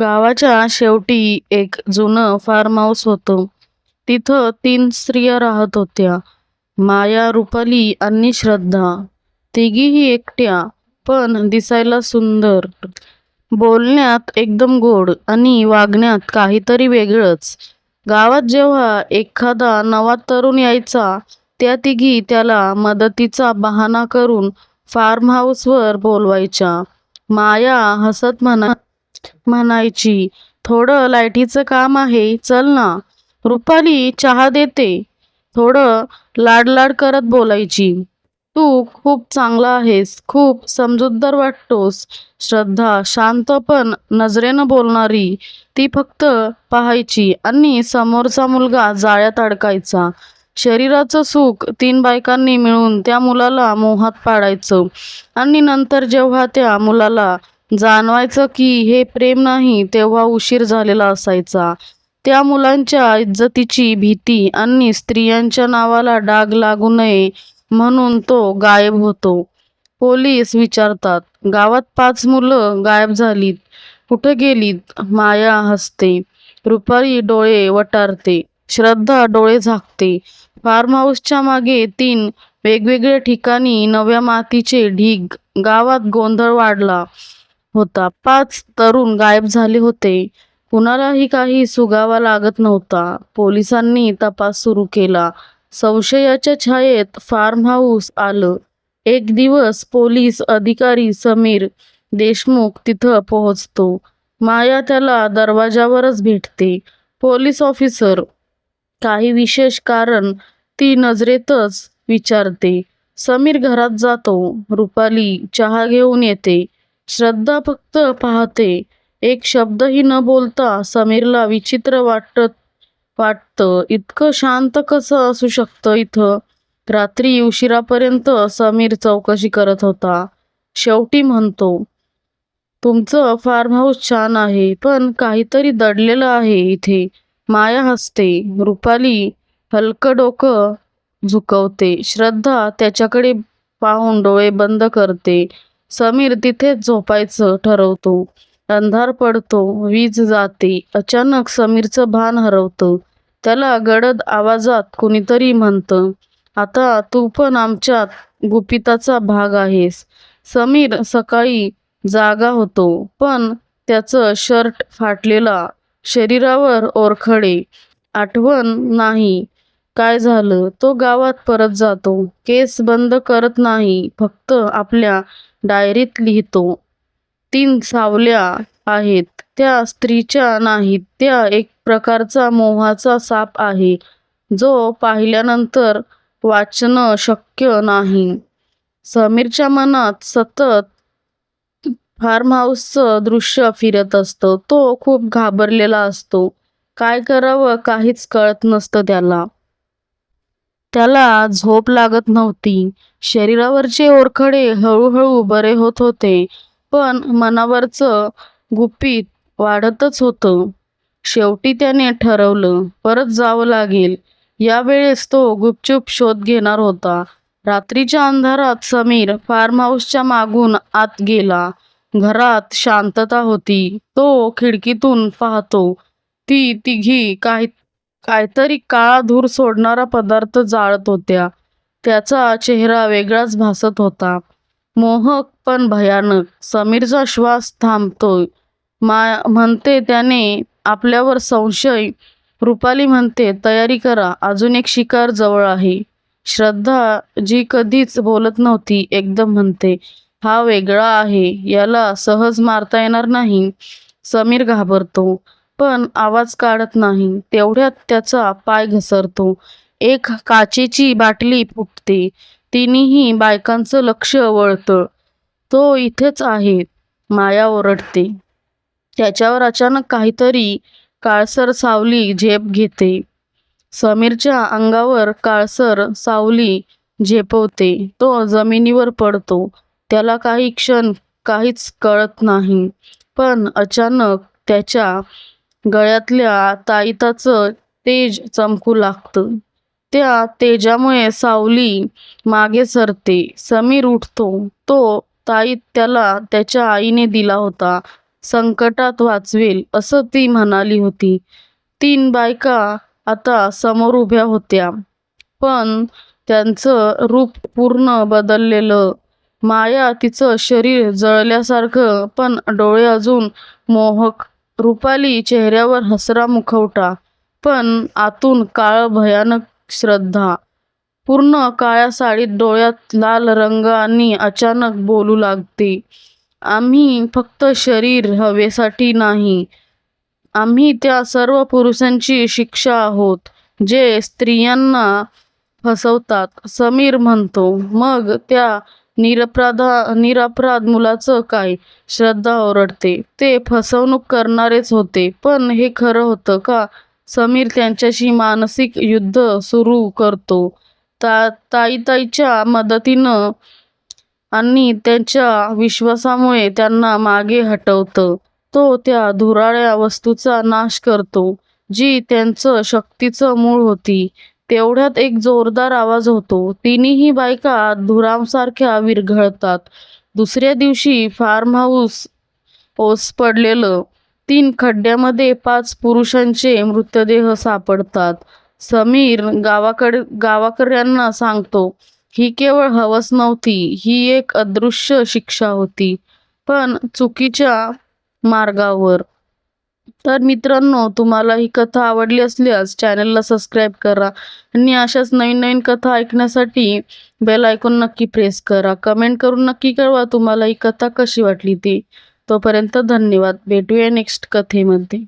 गावाच्या शेवटी एक जुनं फार्म हाऊस होतं. तिथं तीन स्त्रिया राहत होत्या. माया, रुपाली आणि श्रद्धा. तिघीही एकट्या, पण दिसायला सुंदर. बोलण्यात एकदम गोड आणि वागण्यात काहीतरी वेगळंच. गावात जेव्हा एखादा नवा तरुण यायचा, त्या तिघी त्याला मदतीचा बहाणा करून फार्म हाऊसवर बोलवायच्या. माया हसत म्हणा म्हणायची, थोडं लाईटीचं काम आहे, चल ना. रुपाली चहा देते, थोडं लाड-लाड करत बोलायची. तू खूप चांगला आहेस, खूप समजूतदार वाटतोस. श्रद्धा शांत पण नजरेनं बोलणारी. ती फक्त पाहायची आणि समोरचा मुलगा जाळ्यात अडकायचा. शरीराचं सुख तीन बायकांनी मिळून त्या मुलाला मोहात पाडायचं आणि नंतर जेव्हा त्या मुलाला जाणवायचं की हे प्रेम नाही, तेव्हा उशीर झालेला असायचा. त्या मुलांच्या इज्जतीची भीती आणि स्त्रियांच्या नावाला डाग लागू नये म्हणून तो गायब होतो. पोलीस विचारतात, गावात पाच मुलं गायब झालीत, कुठे गेलीत? माया हसते. रुपारी डोळे वटारते. श्रद्धा डोळे झाकते. फार्म हाऊसच्या मागे तीन वेगवेगळ्या ठिकाणी नव्या मातीचे ढीग. गावात गोंधळ वाढला होता. पाच तरुण गायब झाले होते. कुणालाही काही सुगावा लागत नव्हता. पोलिसांनी तपास सुरू केला. संशयाच्या छायेत फार्म हाऊस आलं. एक दिवस पोलीस अधिकारी समीर देशमुख तिथं पोहोचतो. माया त्याला दरवाजावरच भेटते. पोलीस ऑफिसर, काही विशेष कारण? ती नजरेतच विचारते. समीर घरात जातो. रुपाली चहा घेऊन येते. श्रद्धा फक्त पाहते. एक शब्दही न बोलता. समीरला विचित्र वाटत वाटतं, इतकं शांत कसं असू शकतं इथं? रात्री उशिरापर्यंत समीर चौकशी करत होता. शेवटी म्हणतो, तुमचं फार्म हाऊस छान आहे, पण काहीतरी दडलेलं आहे इथे. माया हसते. रुपाली हलकं डोकं झुकवते. श्रद्धा त्याच्याकडे पाहून डोळे बंद करते. समीर तिथेच झोपायचं ठरवतो. अंधार पडतो. वीज जाते. अचानक समीरचं भान हरवतं. त्याला गडद आवाजात कुणीतरी म्हणतं, आता तू पण आमच्यात गुपिताचा भाग आहेस. समीर सकाळी जागा होतो, पण त्याचं शर्ट फाटलेला, शरीरावर ओरखडे. आठवण नाही काय झालं. तो गावात परत जातो. केस बंद करत नाही, फक्त आपल्या डायरीत लिहितो, तीन सावल्या आहेत, त्या स्त्रीच्या नाहीत. त्या एक प्रकारचा मोहाचा साप आहे, जो पाहिल्यानंतर वाचणं शक्य नाही. समीरच्या मनात सतत फार्म हाऊसचं दृश्य फिरत असतं. तो खूप घाबरलेला असतो. काय करावं काहीच कळत नसतं त्याला. त्याला झोप लागत नव्हती. शरीरावरचे ओरखडे हळूहळू बरे होत होते, पण मनावरचं गुपित वाढतच होतं. शेवटी त्याने ठरवलं, परत जावं लागेल. यावेळेस तो गुपचूप शोध घेणार होता. रात्रीच्या अंधारात समीर फार्म हाऊसच्या मागून आत गेला. घरात शांतता होती. तो खिडकीतून पाहतो, ती तिघी काही काहीतरी काळा धूर सोडणारा पदार्थ जाळत होत्या. त्याचा चेहरा वेगळाच भासत होता, मोहक पण भयानक. समीरचा श्वास थांबतोय. मा म्हणते त्याने आपल्यावर संशय. रुपाली म्हणते, तयारी करा, अजून एक शिकार जवळ आहे. श्रद्धा, जी कधीच बोलत नव्हती, एकदम म्हणते, हा वेगळा आहे, याला सहज मारता येणार नाही. समीर घाबरतो, पण आवाज काढत नाही. तेवढ्यात त्याचा पाय घसरतो. एक काचेची बाटली फुटते. तिन्ही बायकांचं लक्ष वळतं. तो इथेच आहे. माया ओरडते. त्याच्यावर अचानक काहीतरी काळसर सावली झेप घेते. समीरच्या अंगावर काळसर सावली झेपवते. तो जमिनीवर पडतो. त्याला काही क्षण काहीच कळत नाही, पण अचानक त्याच्या गळ्यातल्या ताईताचं तेज चमकू लागतं. त्या तेजामुळे सावली मागे सरते. समीर उठतो. तो ताईत त्याला त्याच्या आईने दिला होता. संकटात वाचवेल असं ती म्हणाली होती तीन बायका आता समोर उभ्या होत्या पण त्यांचं रूप पूर्ण बदललेलं माया तिचं शरीर जळल्यासारखं पण डोळे अजून मोहक रुपाली चेहऱ्यावर हसरा मुखवटा पण आतून काळ भयानक श्रद्धा. पूर्ण काळ्या साडीत डोळ्यात लाल रंग आणि अचानक बोलू लागते आम्ही फक्त शरीर हवेसाठी नाही. आम्ही त्या सर्व पुरुषांची शिक्षा आहोत जे स्त्रियांना फसवतात समीर म्हणतो. मग त्या निरपराधा निरपराध मुलाचं काय? श्रद्धा ओरडते. ते फसवणूक करणारेच होते. पण हे खरं होतं का? समीर त्यांच्याशी मानसिक युद्ध सुरू करतो. ता ताईताईच्या मदतीनं आणि त्यांच्या विश्वासामुळे त्यांना मागे हटवतं. तो त्या धुराळ्या वस्तूचा नाश करतो जी त्यांचं शक्तीचं मूळ होती. तेवढ्यात एक जोरदार आवाज होतो. तिन्ही बायका धुरांसारख्या विरघळतात. दुसऱ्या दिवशी फार्म हाऊस ओस पडलेलं. तीन खड्ड्यामध्ये पाच पुरुषांचे मृतदेह सापडतात. समीर गावाकडे गावाकऱ्यांना सांगतो ही केवळ हवस नव्हती. ही एक अदृश्य शिक्षा होती. पण चुकीच्या मार्गावर तर मित्रांनो तुम्हाला ही कथा आवडली असल्यास चॅनलला सबस्क्राईब करा आणि अशाच नवीन नवीन कथा ऐकण्यासाठी बेल ऐकून नक्की प्रेस करा. कमेंट करून नक्की कळवा तुम्हाला ही कथा कशी वाटली ती. तोपर्यंत धन्यवाद. भेटूया नेक्स्ट कथेमध्ये.